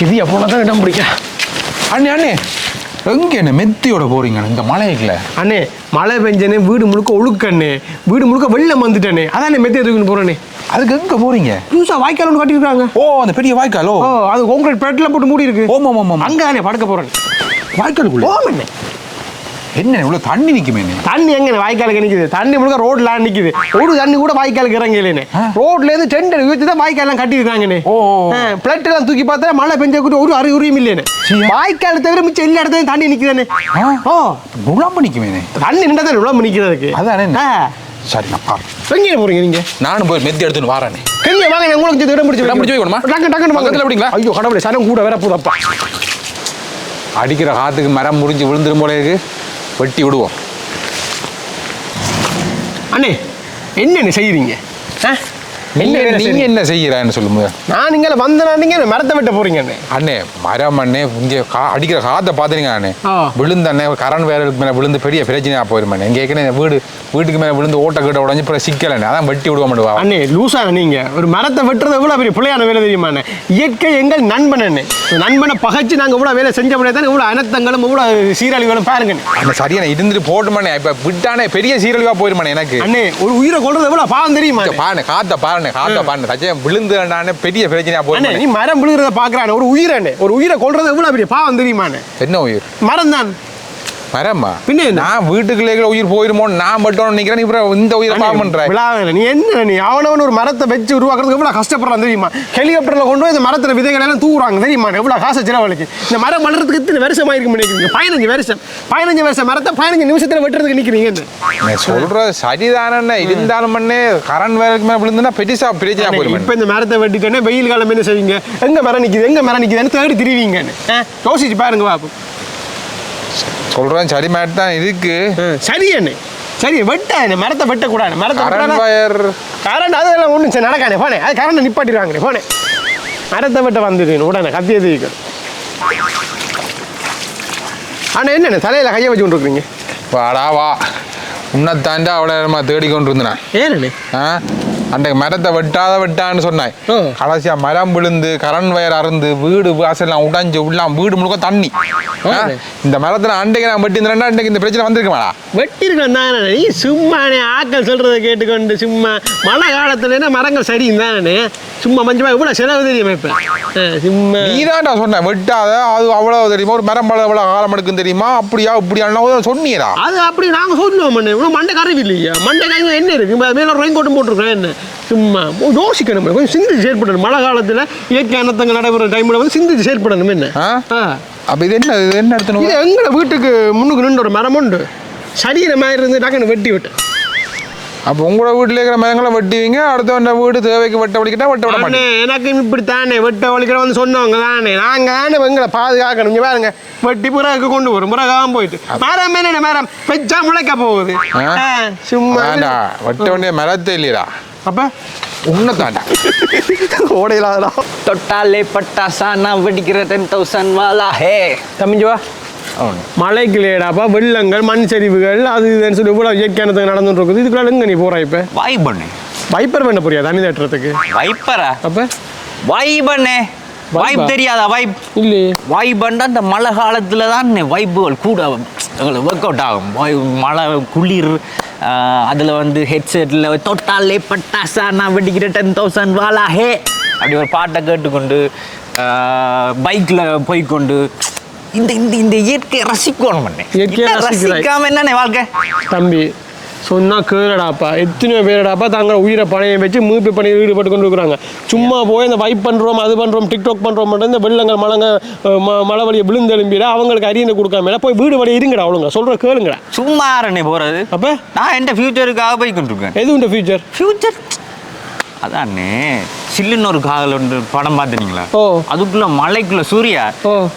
கிதியா போனால் தான் இடம் பிடிக்க? அண்ணே அண்ணே. எங்க என்ன மெத்தியோட போறீங்க இந்த மலைக்குல அண்ணே மழை பெஞ்சனே வீடு முழுக்க ஒழுக்கண்ணே வீடு முழுக்க வெள்ளம் வந்துட்டேனே அதான் மெத்தி எதுக்குன்னு போகிறேனே அதுக்கு எங்க போறீங்க? புதுசாக வாய்க்கால் ஒன்று கட்டியிருக்காங்க. ஓ அந்த பெரிய வாய்க்காலோ? ஓ அது கான்கிரீட் பேட்டில் போட்டு மூடி இருக்கு. ஓமா ஓமா ஓமா அங்கே தானே படுக்க போகிறேன் வாய்க்காலுக்குள்ள? ஓமண்ணே என்ன இவ்வளவு தண்ணி நிக்குமே தண்ணி எங்க வாய்க்காலுக்கு நிக்குது? தண்ணி முழுக்க ரோட்ல நிக்குது. ஒரு தண்ணி கூட வாய்க்காலுக்கு இறங்கலையே ஆ. ரோட்ல இருந்து டெண்டர் வச்சு தான் வாய்க்கால் எல்லாம் கட்டியிருக்காங்கண்ணே. பிளட் எல்லாம் தூக்கி பார்த்தா மழை பெஞ்ச கூட ஒரு அறிகுறியும் இல்லைன்னு சீயா. வாய்க்கால் தவிர மிச்சம் எல்லா இடத்துலயும் தண்ணி நிக்குதானே. ஆ. ஓ குழம்பு நிக்குமே தண்ணி நின்றா தான் உழம்பு நிக்கிறதுக்கு. அதானே. சரி நான் பாரு. எங்கே போறீங்க நீங்க? நானும் போய் மெத்தி எடுத்துன்னு வாரேனே கெங்க வாங்க நான் உங்களுக்கு இடம் பிடிச்சி இடம் பிடிச்சு வைக்கணுமா? டக்கு டக்குன்னு. பக்கத்துல எப்படிங்களா? ஐயோ கடவுளே சனம் கூட வேற போதப்பா அடிக்கிற காத்துக்கு மரம் முறிஞ்சு விழுந்துரும் போல இருக்கு. வெட்டி விடுவோம் அண்ணே என்னென்ன செய்யறீங்க ஆ? என்ன நீங்க? என்ன செய்யறான்னு சொல்லுங்க நான் இங்கே வந்தனா நீங்க மரத்தை வெட்ட போறீங்க அண்ணே அண்ணே மரம் அண்ணே இங்கே அடிக்கிற காற்றை பார்த்துறீங்க அண்ணே. விழுந்து அண்ணே கரண்ட் வேறதுக்கு மேலே விழுந்து பெரிய பிரச்சனையாக போயிருமே இங்கே ஏற்கனவே வீடு வீட்டுக்கு மேலே விழுந்து ஓட்ட கீட்ட உடஞ்சி அப்புறம் சிக்கலண்ணே அதான் வெட்டி விடுவ மாட்டுவா அண்ணே லூசா நீங்க. ஒரு மரத்தை வெட்டுறது எவ்வளவு பெரிய பிள்ளையான வேலை தெரியுமாண்ணே இயற்கை எங்கள் நண்பன் அண்ணே. நண்பனை பகைச்சு நாங்க இவ்வளவு வேலை செஞ்ச முடியாது இவ்வளவு அனர்த்தங்களும் இவ்வளவு சீரழிவுகளும் பாருங்க அந்த சரியான இருந்துட்டு போட்டுமாண்ணே இப்போ விட்டானே பெரிய சீரழிவாக போயிருமாண்ணே எனக்கு. அண்ணே ஒரு உயிரை கொள்றது எவ்வளவு பாவம் தெரியுமா பாருண்ணே காத்த பாருண்ணே காத்த பாருண்ணே தச்சையும் விழுந்து பெரிய பிரச்சனையாக அண்ணே போயிருமாண்ணே நீ மரம் விழுகிறத பாக்குறானே ஒரு உயிர் அண்ணே ஒரு உயிரை கொள்றது எவ்வளவு பெரிய பாவம் தெரியுமாண்ணே? என்ன உயிர்? மரம் தான் மரம்மா பின்ன? நான் வீட்டுக்குள்ளே உயிர் போயிருமோன்னு நான் மட்டும் நிற்கிறேன் நீ அப்புறம் இந்த உயிரை பாவம் பண்ணுறேன் விழாவேல. நீ என்ன நீ? அவனவன் ஒரு மரத்தை வச்சு உருவாக்குறதுக்கு எவ்வளவு கஷ்டப்படுறான் தெரியுமா? ஹெலிகாப்டர்ல கொண்டு போய் இந்த மரத்துல விதைகள் எல்லாம் தூக்குறாங்க தெரியுமா? எவ்வளவு காசு செலவழிக்கு இந்த மரம் வளர்றதுக்கு இத்தனை வருஷமா இருக்கு நினைக்கிறீங்க? பதினஞ்சு வருஷம். பதினஞ்சு வருஷம் மரத்தை பதினஞ்சு நிமிஷத்துல வெட்டுறதுக்கு நிக்கிறீங்க நீ சொல்றது சரிதானே இருந்தாலும் பண்ணே கரண்ட் வேலைக்கு மேலே விழுந்துன்னா பெருசா பிரச்சனையாக போயிருமே இப்ப இந்த மரத்தை வெட்டிட்டோன்னே வெயில் காலம் என்ன செய்வீங்க? எங்க மரம் நிக்குது? எங்க மரம் நிக்குதுன்னு தேடி திரிவீங்க யோசிச்சு பாருங்க பாப்பு சொல்றேன் சரி மாதிரி தான் இருக்கு. சரி அண்ணே சரி வெட்ட என்ன? மரத்தை வெட்டக்கூடாது. மரத்தை கரண்ட் வயர் கரண்ட் அதெல்லாம் ஒன்றும் சரி நடக்கானே போனே. அது கரண்ட் நிப்பாட்டிடுவாங்களே போனே. மரத்தை வெட்ட வந்துடு உடனே கத்திய தூக்கிக்கணும் ஆனால் என்னென்ன தலையில் கையை வச்சு கொண்டு இருக்கிறீங்க வாடா வா. உன்னை தாண்டா அவளை நம்ம தேடிக்கொண்டு இருந்தேன் ஏனண்ணே ஆ? அன்றைக்கு மரத்தை வெட்டாத வெட்டான்னு சொன்னாய். கடைசியா மரம் விழுந்து கரண்ட் வயர் அறுந்து வீடு வாசல்லாம் உடைஞ்சு உள்ளாம் வீடு முழுக்க தண்ணி. இந்த மரத்துல அன்றைக்கு நான் வெட்டி இருந்தேன்னா அன்றைக்கு இந்த பிரச்சனை வந்திருக்குமாடா? வெட்டிருக்கேன் தானே நீ சும்மாண்ணே ஆக்கள் சொல்கிறத கேட்டுக்கொண்டு சும்மா மழை காலத்துலனா மரங்கள் சரியும் தானே சும்மா மஞ்சமா இவ்வளோ செலவு தெரியுமா இப்போ? சும்மா. நீ தான்டா சொன்ன வெட்டாத அது அவ்வளவு தெரியுமா? ஒரு மரம் பழம் எவ்வளவு காலம் எடுக்கும் தெரியுமா? அப்படியா இப்படியா சொன்னீரா அது அப்படி நாங்கள் சொல்லுவோம் மண்ணே. இவ்வளோ மண்டை கருவி இல்லையா? மண்டை காய்ங்க என்ன இருக்கு? மேல ரெயின் கோட்டும் போட்டிருக்கோம் என்ன? சும்மா. யோசிக்கணும் கொஞ்சம் சிந்திச்சு செயல்படணும் மழை காலத்தில் இயற்கை அனர்த்தங்கள் நடைபெற டைமில் வந்து சிந்திச்சு செயல்படணும் என்ன? அப்ப இது என்ன இது என்ன எடுத்துன்னு இது எங்களை வீட்டுக்கு முன்னுக்கு நின்று ஒரு மரம் உண்டு சரியிற மாதிரி இருந்து டக்குன்னு வெட்டி விட்டு. அப்போ உங்களோட வீட்டில் இருக்கிற மரங்களை வெட்டுவீங்க அடுத்தவன் வீடு தேவைக்கு வெட்ட வலிக்கிட்டா வெட்ட விட மாட்டேன் எனக்கு இப்படி தானே வெட்ட வந்து சொன்னவங்க தானே. நாங்கள் தானே எங்களை பாதுகாக்கணும். இங்க பாருங்க வெட்டி பிறகு கொண்டு வரும். பிறகாம போயிட்டு. மரம் என்ன மரம்? பெச்சா முளைக்க போகுது. சும்மா வெட்ட வேண்டிய மரத்தை இல்லையா அப்ப? உன்னை தாண்டா. ஓடையிலாதலாம் தொட்டாலே பட்டாசா நான் வெடிக்கிற டென் தௌசண்ட் வாலா ஹே. தம்பிஞ்சவா மழைக்கு லேடாப்பா வெள்ளங்கள் மண் சரிவுகள் அது இதுன்னு சொல்லி இவ்வளோ இயற்கையானது நடந்துட்டு இருக்குது இதுக்குள்ள எங்க நீ போற இப்ப? வைபண்ணே வைப்பர் பண்ண போறியா தண்ணி தட்டுறதுக்கு வைப்பரா அப்ப? வைபண்ணே? வைப் தெரியாதா? வைப் இல்லையே. வைபண்டா இந்த மழை காலத்துல தான் வைப்புகள் கூட எங்களுக்கு ஒர்க் அவுட் ஆகும். மழை குளிர் அதில் வந்து ஹெட்செட்டில் தொட்டாலே பட்டாசா நான் வெடிக்கிற டென் தௌசண்ட் வாலா ஹே அப்படி ஒரு பாட்டை கேட்டுக்கொண்டு பைக்கில் போய்க்கொண்டு இந்த இந்த இந்த இயற்கையை ரசிக்கணும் பண்ணேன் இயற்கையை. ரசிக்காம என்னண்ணே வாழ்க்கை? தம்பி சொன்னா கேளடாப்பா. எத்தனையோ பேரடாப்பா தாங்க உயிரை பணையம் வச்சு மீட்பு பணியில் ஈடுபட்டு கொண்டு இருக்கிறாங்க சும்மா போய் இந்த வைப் பண்ணுறோம் அது பண்ணுறோம் டிக்டாக் பண்ணுறோம் மட்டும் இந்த வெள்ளங்கள் மலங்க ம- மழை வழியை விழுந்தெலும்பிட அவங்களுக்கு அரியணை கொடுக்காம போய் வீடு வழி இருங்கடா அவளுங்க. சொல்கிற கேளுங்கடா. சும்மா அரணே போகிறது அப்போ? நான் என் ஃபியூச்சருக்காக போய்க்கொண்டு இருக்கேன் எது உண்ட ஃபியூச்சர் ஃபியூச்சர் அதானே சில்லுன்னு ஒரு காதல் ஒன்று படம் பார்த்துனீங்களா ஓ. அதுக்குள்ள மலைக்குள்ள சூர்யா.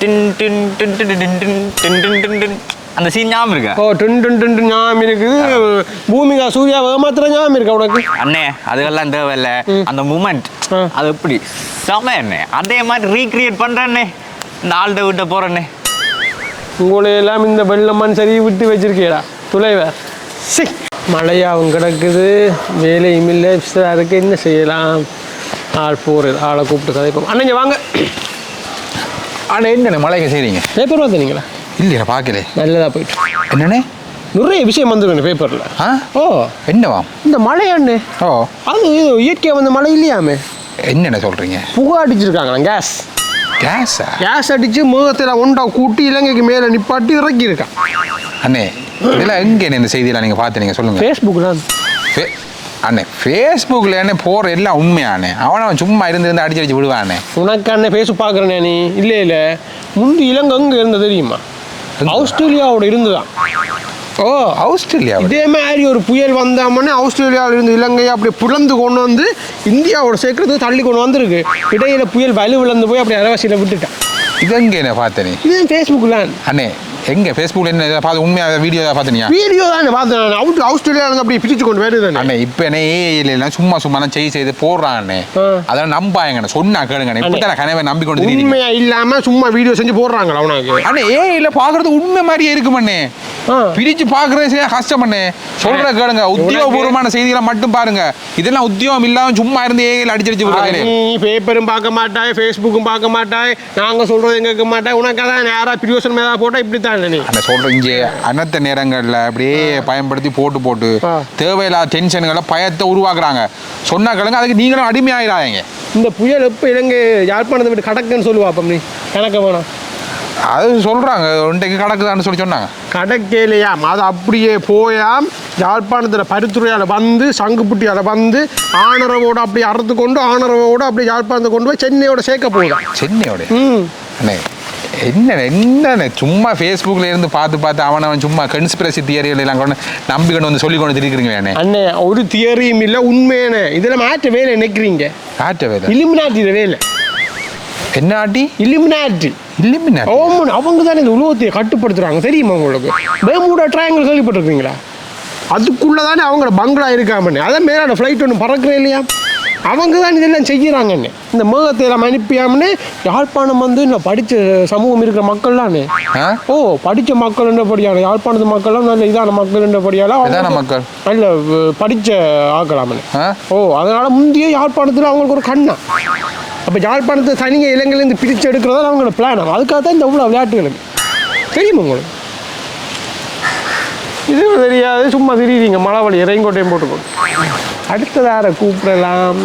டின் டின் டின் டின் டின் டின் டின் டின் டின் டின் அந்த சீன் ஞாபகம் இருக்கா ஓ டுன் டுன் டுன் டுன் ஞாபகம் இருக்குது பூமிகா சூர்யா ஏமாத்திர ஞாபகம் இருக்கா உனக்கு அண்ணே அதுக்கெல்லாம் தேவையில்ல அந்த மூமெண்ட். அது எப்படி செம அண்ணே அதே மாதிரி ரீக்ரியேட் பண்றேன்னே இந்த ஆள்கிட்ட விட்ட போறேன்னே உங்களை எல்லாம் இந்த வெள்ளம் மண் சரி விட்டு வச்சிருக்கேடா துளைவ சி மழையாவும் கிடக்குது வேலையும் இல்லை அதுக்கு என்ன செய்யலாம் ஆள் போகிறது ஆளை கூப்பிட்டு கதைப்போம் அண்ணங்க வாங்க. ஆனால் என்னென்ன மழைக்கு செய்கிறீங்க பேப்பர் பார்த்தீங்களா இல்லையா பார்க்கல நல்லதாக போயிட்டு. என்னண்ணே? நிறைய விஷயம் வந்துருக்கு பேப்பரில் ஆ? ஓ. என்னவாம் இந்த மழை அண்ணே. ஓ. அது இயற்கையாக வந்த மழை இல்லையாமே? என்னென்ன சொல்கிறீங்க புகை அடிச்சிருக்காங்களா கேஸ் கேஸா கேஸ் அடிச்சு முகத்தில் ஒண்டா கூட்டி இலங்கைக்கு மேலே நிப்பாட்டி இறக்கி இருக்கான் அண்ணே இதெல்லாம் எங்கே இந்த செய்தியெல்லாம் நீங்கள் பார்த்தீங்க சொல்லுங்கள் ஃபேஸ்புக்கில் ஃபே அண்ணே ஃபேஸ்புக்கில் என்ன போகிற எல்லாம் உண்மையானே அவன் அவன் சும்மா இருந்து இருந்து அடிச்சு அடிச்சு விடுவானே. உனக்கு அண்ணன் ஃபேஸ் பார்க்குறேனே நீ? இல்லை இல்லை. முந்தி இலங்கை எங்கே இருந்தது தெரியுமா? ஆஸ்திரேலியாவோட இருந்துதான். ஓ ஆஸ்திரேலியா இதே மாதிரி ஒரு புயல் வந்தாமனே ஆஸ்திரேலியாவில் இருந்து இலங்கையை அப்படியே புலந்து கொண்டு வந்து இந்தியாவோட சேர்க்கறதுக்கு தள்ளி கொண்டு வந்திருக்கு. இடையில புயல் வலு விழுந்து போய் அப்படி அரவாசியில் விட்டுட்டான். இது எங்கே என்ன பார்த்தனே? இது ஃபேஸ்புக்கில் அண்ணே எங்கே? ஃபேஸ்புக்கில் என்ன இதை பார்த்து உண்மையாக வீடியோ பார்த்தனியா வீடியோ தான் பார்த்தேன் நான் அவுட் ஆஸ்திரேலியாவில் அப்படி பிரிச்சு கொண்டு வருது அண்ணே இப்போ என்ன ஏஐல சும்மா சும்மா செய்ய செய்து போடுறான் அண்ணே ஆ. அதெல்லாம் நம்பாயங்கண்ணே சொன்னா கேளுங்கண்ணே இப்போ தான் கனவை நம்பி கொண்டு உண்மையா இல்லாம சும்மா வீடியோ செஞ்சு போடுறாங்களா உனக்கு? அண்ணே ஏஐல பார்க்கறது உண்மை மாதிரியே இருக்குமண்ணே. பிரிச்சு பார்க்கறது சரியா கஷ்டம் பண்ணே சொல்ற கேளுங்க. உத்தியோகபூர்வமான செய்திகளை மட்டும் பாருங்க. இதெல்லாம் உத்தியோகம் இல்லாம சும்மா இருந்து ஏஐல அடிச்சு அடிச்சு விடுறாங்க நீ பேப்பரும் பார்க்க மாட்டாய் ஃபேஸ்புக்கும் பார்க்க மாட்டாய் நாங்க சொல்றது எங்க கேட்க மாட்டாய். உனக்கு அதான் நேரா பிரியோசன் மேலே போட்டா இப்படி தான் நீ அந்த சொல்ற இங்கே அனர்த்த நேரங்கள்ல அப்படியே பயன்படுத்தி போட்டு போட்டு. தேவையில்லாத டென்ஷன்களை பயத்தை உருவாக்குறாங்க. சொன்னா கேளுங்க அதுக்கு நீங்களும் அடிமையாயிடாங்க இந்த புயல் எப்போ இலங்கை யாழ்ப்பாணத்தை விட்டு கடக்குன்னு சொல்லுவா அப்போ நீ கணக்க வேணாம் அது சொல்றாங்க ஒன்றைக்கு கிடக்குதான்னு சொல்லி சொன்னாங்க. கடக்கேலையாம் அது அப்படியே போயாம் யாழ்ப்பாணத்தில் பருத்துறையால் வந்து சங்குப்புட்டியால் வந்து ஆனரவோட அப்படியே அறுத்து கொண்டு ஆனரவோட அப்படியே யாழ்ப்பாணத்தை கொண்டு போய் சென்னையோட சேர்க்க போகுதாம் சென்னையோட ம். என்ன என்னண்ணே? சும்மா ஃபேஸ்புக்கில் இருந்து பார்த்து பார்த்து அவன் அவன் சும்மா கன்ஸ்பிரசி தியரிகள் எல்லாம் கொண்டு நம்பி கொண்டு வந்து சொல்லி கொண்டு இருக்கிறீங்க அண்ணே? ஒரு தியரியும் இல்லை உண்மையான இதில் மாற்ற வேலை நினைக்கிறீங்க. காட்ட வேலை. இலிமினாட்டி வேலை. என்ன ஆட்டி இலிமினாட்டி இல்லைமின்னா ஓமன் அவங்க தானே இந்த உலகத்தை கட்டுப்படுத்துறாங்க. தெரியுமா உங்களுக்கு? பேமூடா ட்ரையாங்கிள் கேள்விப்பட்டிருக்கீங்களா? அதுக்குள்ளே தானே அவங்கள பங்களா இருக்காமண்ணே. அதான் மேலாட ஃப்ளைட் ஒன்று பறக்கிறேன் இல்லையா? அவங்க தான் இதெல்லாம் செய்கிறாங்கண்ணே இந்த மேகத்தை எல்லாம் அனுப்பியாமனே யாழ்ப்பாணம் வந்து இன்னும் படித்த சமூகம் இருக்கிற மக்கள்லானே ஆ? ஓ படித்த மக்கள் என்றபடியான யாழ்ப்பாணத்து மக்கள்லாம் நல்ல இதான மக்கள் என்றபடியால மக்கள்? நல்ல அஹ், படிச்ச ஆக்கலாமண்ணே ஆ? ஓ அதனால முந்தைய யாழ்ப்பாணத்தில் அவங்களுக்கு ஒரு கண்ணா. அப்போ யாழ்ப்பாணத்தை தனிங்க இலங்கையிலேருந்து பிரித்து எடுக்கிறதா அவங்களோட பிளான் அதுக்காக தான் இந்த இவ்வளோ விளையாட்டுகளுக்கு தெரியுமா உங்களுக்கு? இது தெரியாது. சும்மா திரியுறீங்க. மழை வழி இறைங்கோட்டையும் போட்டுக்கணும் அடுத்ததார கூப்பிடலாம்.